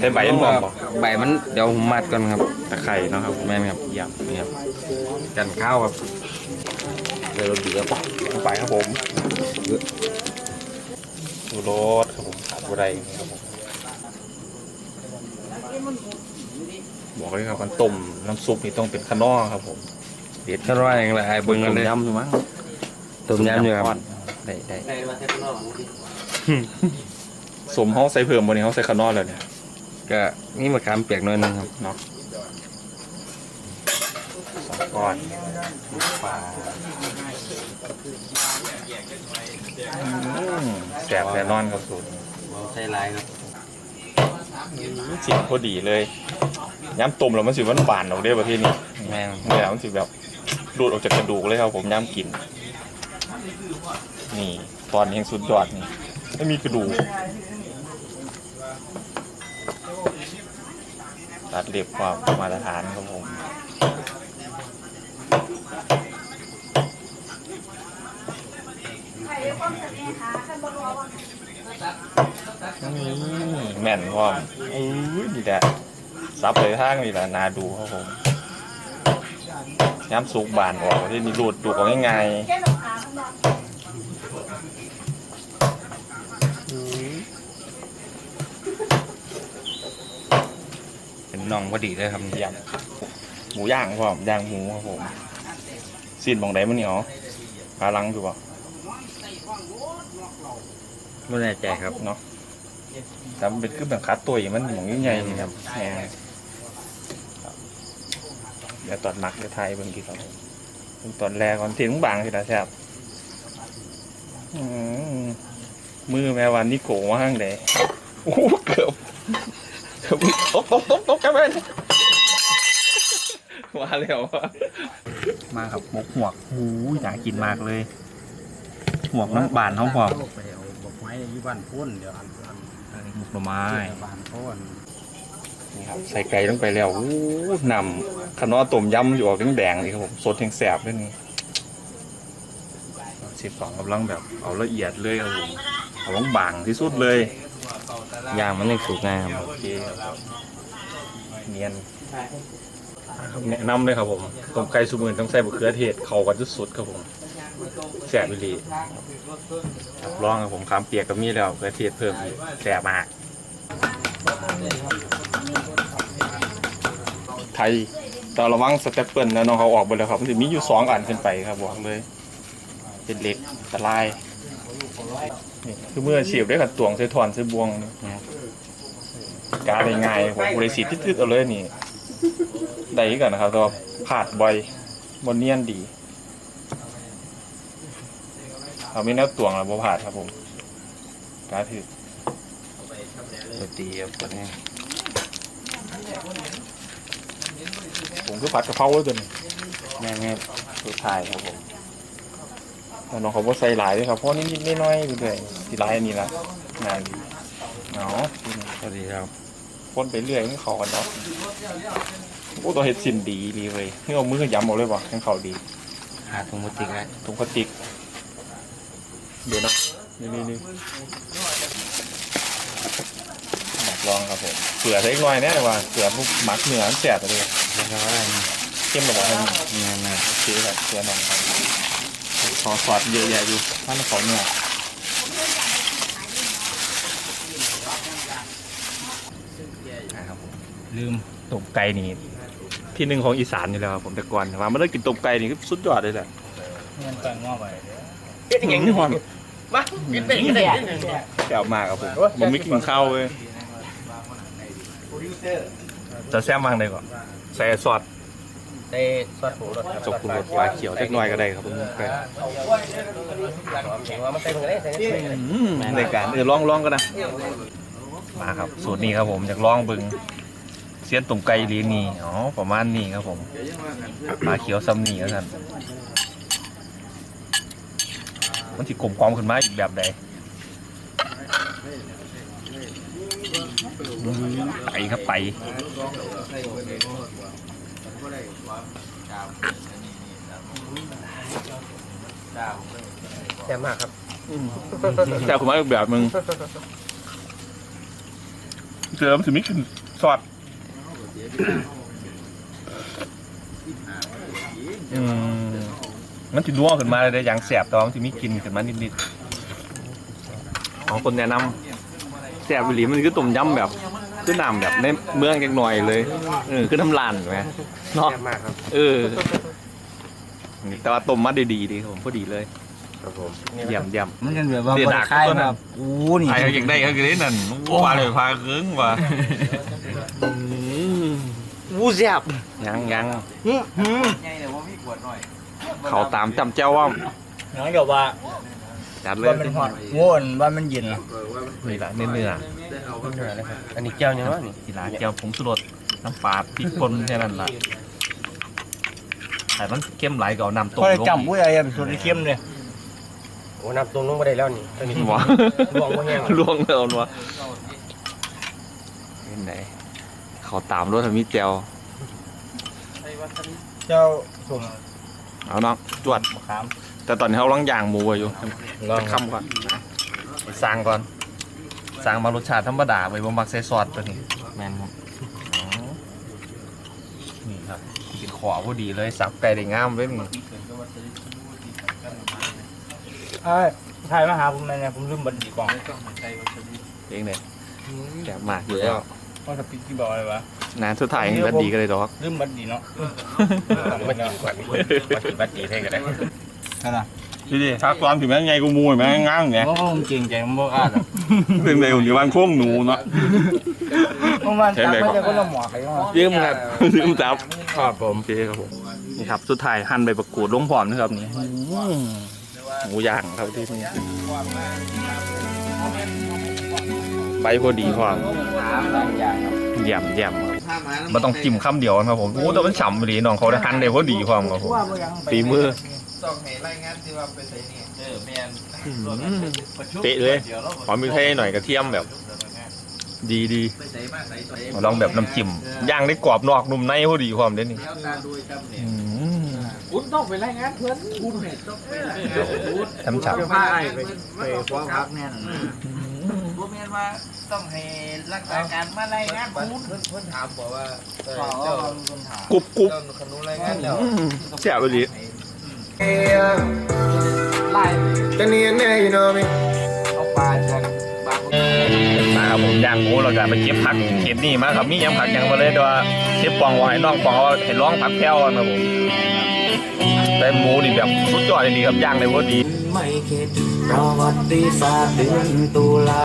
ได้ใบมันพร้อมบ่ใบมันเดี๋ยวผมมัดก่อนครับตะไคร่เนาะครับแม่นครับเยี่ยมนี่ครับกันข้าวครับเดี๋ยวเราเดือดลงไปครับผมดูรสครับผมขาดบัวใดครับผมบอกเลยครับมันต้มน้ำซุปนี่ต้องเป็นขนอครับผมเด็ดก็ว่าอย่างไรไอ้เบิ่งกันเลยต้มยำถูกมั้งต้มยำอยู่ครับได้ได้สมเขาใส่เพิ่มบนนี้เขาใส่ขนอแล้วเนี่ย ก็นี่มะขามเปียกหน่อยหนึงครับเนาะสองก้อนปลาอืมแสบแน่นอนครับสูตรใส่ลายครับจิบพอดีเลยย้ำต้มแล้วมันสิมันบานออกได้ประเภทนี้แม่นเมื่อมันสิแบบดูดออกจากกระดูกเลยครับผมย้ำกิน นี่ตอนนี้ยังสุดยอดนี่ไม่มีกระดูก ตัดเรียบความมาตรฐานครับผมนี่แม่นพร้อมเอ้ยนี่แหละซับเลยทางนี่แหละนาดูครับผมย้ำสุกบานออกที่นี่รูดดูกออกง่ายๆ นน่องพอดีเลยครับยำหมูย่างครับย่างหมูครับผมซีนมองไดมันเหนียวปลาลังอยู่ป่ะไม่แน่ใจครับเนาะแต่มันเป็นคือแบบคัดตัวอย่างมันหมูใหญ่ๆนี่ครับแหมครับเดี๋ยวตอนหมักเดี๋ยวไทยเบิ่งกี่ครับผมเบิ่งตอนแรกก่อนเทียงบางสินะแซ่บอืมมือแม่วันนี่โกงว่าห้างเดโอ้โหเกือบเกตบตบตบตบกันไปว่าแล้วว่ามาครับหมกหวกหูอยากกินมากเลยหวกน้ำบานท้องพอมไปเอาบอกไม้อยู่บ้านพ้นเดี๋ยวอันอันหมกหน่อไม้ บ้านพ้นนี่ครับใส่ไก่ลงไปแล้วอู้นำขนอต้มยำอยู่ออกแดงๆเลยครับผมสดแห้งแสบด้วยนี่สิบสองกำลังแบบเอาละเอียดเลยครับผมเอาลงบางที่สุดเลย ย่างมันยังสุกง่ายครับโอเคครับเนียนแนะนำเลยครับผมต้มไก่สุมือต้องใส่มะเขือเทศเข้ากันสุดๆครับผมแสบไปเลยรับรองครับผมขามเปียกก็มีแล้วมะเขือเทศเพิ่มอีกแสบมากไทยแตอระวังสเต็ปเปิลนะน้องเขาออกไปแล้วครับมันจะมีอยู่สองอันขึ้นไปครับบอกเลย เป็นเหล็กอันตราย นี่คือเมื่อเฉียบได้กับตวงใส่ถอนใส่บวงนี่กาได้ง่ายผมบริสีติดๆเอาเลยนี่ได้อีกก่อนนะครับแต่ว่าผาดบ่อยบนเนียนดีเอาไม่แนวตวงแล้วบ่ผาดครับผมกาถือตัวตีครับตัวนี้ผมคือผัดกะเพราเลยตัวนี้แม่นครับสุดท้ายครับผมแล้ว น้องเขาบ่ใส่หลายเลยครับเพราะนิดๆน้อยๆอยู่ด้วยที่หลายอันนี้ละงานดีเนาะพอดีครับพ่นไปเรื่อยให้เขากันเนาะโอ้ตัวเห็ดสินดีดีเลยนี่เอามือย้ำเอาเลยป่ะให้เขาดีหาถุงพลาสติกแล้วถุงพลาสติกเดี๋ยวนะนี่นี่นี่หมักลองครับผมเสือใส่อีกหน่อยแน่เลยว่าเสือพวกหมักเหนือมันแสบเลยแล้วก็อะไรเข้มแบบว่าแม่นครับโอเคครับเสือหน่อยครับ ขอสอดเยอะแยะอยู่ท่านเขาเนี่ยนะครับผมลืมต้มไก่นี่ที่หนึ่งของอีสานอยู่แล้วครับผมแต่ก่อนว่ามาได้กินต้มไก่นี่คือสุดยอดเลยแหละเงินตังงอไปเป็นอย่างนี้หอนมาเป็นเป็นเป็นแซ่บมากครับผมผมไม่กินข้าวเลยจะแซ่บมากเลยก่อนใส่ซอส เตะซอสหมูรสจกปรุงรสปลาเขียวเล็กน้อยก็ได้ครับผมไก่แข็งว่ามันเต็มเลยใส่อืมในการเออลองลองกันนะมาครับ สูตรนี้ครับผมอยากลองเบึงเสียนตุ่มไก่ลีนี่อ๋อประมาณนี้ครับผมปลาเขียวซัมนี่ครับท่านมันที่กลมกล่อมขึ้นมาอีกแบบใดอื้อไปครับไป แซ่บมากครับแต่ผมว่าอีกแบบมึงเจอมันสิมีขึ้นซอสอืมมันสินัวขึ้นมาเลยได้อย่างแสบแต่ว่ามันสิมีกลินขึ้นมานิดๆของคนแนะนำแสบอีหลีมันคือต้มยำแบบ คือน้ำแบบในเมืองจังหน่อยเลยเออคือน้ำลานไหมเนาะมากครับเออนี่แต่ว่าต้มมาดีๆดีครับผมพอดีเลยครับผมเยี่ยมเยี่ยม มันกันแบบว่าเสียบดายริคายตัวนั้นแบบอู้นี่ไอ้ยังได้ก็คือได้นั่นว่าเลยพาครึ่งว่ะอู้เสียบยังยังอื้อหือเขาตามจำเจ้าว่า น้องเดี๋ยวว่า จัดเลยว่ามันหอดโง่นว่ามันเย็นเหรอนี่แหละเนื้อเนื้ออันนี้แก้วยังวะนี่กีฬาเจียวผงสุรสน้ำปลาพริกป่นแค่นั้นล่ะแต่มันเข้มไหลก็เอาน้ำต้มพอได้ลงจำผู้ใหญ่อะเป็นสูตรเข้มเลยโอ้น้ำตรงลงมาได้แล้วนี่ตัวนี้หัวลวงบ่แห้งลวงเลยเอาวะเป็นไหนเขาตามรถทมีเจียวเจ้าสมเอาเนาะจวดมะขาม แต่ตอนนี้เขากำลังย่างหมูไว้อยู่ลองจะคำก่อนไปสร้างก่อนสร้างมารสชาติธรรมดาไปบ่มักใส่ซอสตัวนี้แมนครับนี่ครับเป็นขวาพอดีเลยสับไก่ได้งามเลยนี่เอ้ยถ่ายมาหาผมแม่เนี่ยผมลืมบัตรดีกล่องเองเนี่ยแกะมากอยู่แล้วว่าสปิกกี่บอกเลยวะนานสุดท้ายยังบัดดีก็เลยดอกลืมบัตรดีเนาะมากินก่อนมากินบัดดีให้กันได้ นั่นน่ะพี่ดิทักความถึงแม้ไงกูมูแม้ง้างไงเพราะว่าผมเก่งใจผมบอกอ่านอะเรื่องใดผมอยู่บ้านโค้งหนูเนาะประมาณจับไม่ได้คนละหมวกเลยว่ายืมครับยืมจับครับผมโอเคครับผมนี่ครับ สุดท้ายหั่นใบประกรูดลงพร้อมนะครับนี่หมูย่างครับที่นี่ใบพอดีพร้อมหลายอย่างครับเยี่ยมเยี่ยมมันต้องจิ้มคำเดียวนะครับผมโอ้แต่มันฉ่ำไปดีน้องเขาได้หั่นได้พอดีพร้อมครับผมว่าบ่ยังไปฝีมือ ต้องให้รายงานที่ว่าไปใส่นี่เออแมนเป๊ะเลยขอมีให้หน่อยกระเทียมแบบ ดีดีไปใส่มาใส่ใส่ลองแบบน้ำจิ้มย่างได้กรอบนอกนุ่มในพอดีความเด้นี่แล้วตาดูจำเนี่ยอืมคุณต้องไปรายงานเพื่อนคุณเนี่ยต้องไปช้ำฉ่ผ้าไอ้ไปไปฟ้องพักแน่นอนบ่แม่นว่าต้องให้รักษาการมารายงานคุณเพิ่นเพิ่นถามบอกว่าเออเจ้ากรุบกรุบเจ้าขนุนรายงานแล้ว แซ่บ ไปดีจะเนียนแน่ you know me เอาปลาจากบางมาครับผมย่างหมูเราจะไปเก็บผักเข็ดนี่มาครับมีหยังผักหยังมาเลยแต่ว่าเชฟปองว่าให้น้องปองเอาเห็นร้องผักแพ้วกันครับผมแต่หมูนี่แบบสุดยอดเลยดีครับย่างเลยพอดี ไม่คิดประวัติศาสตร์เดือนตุลา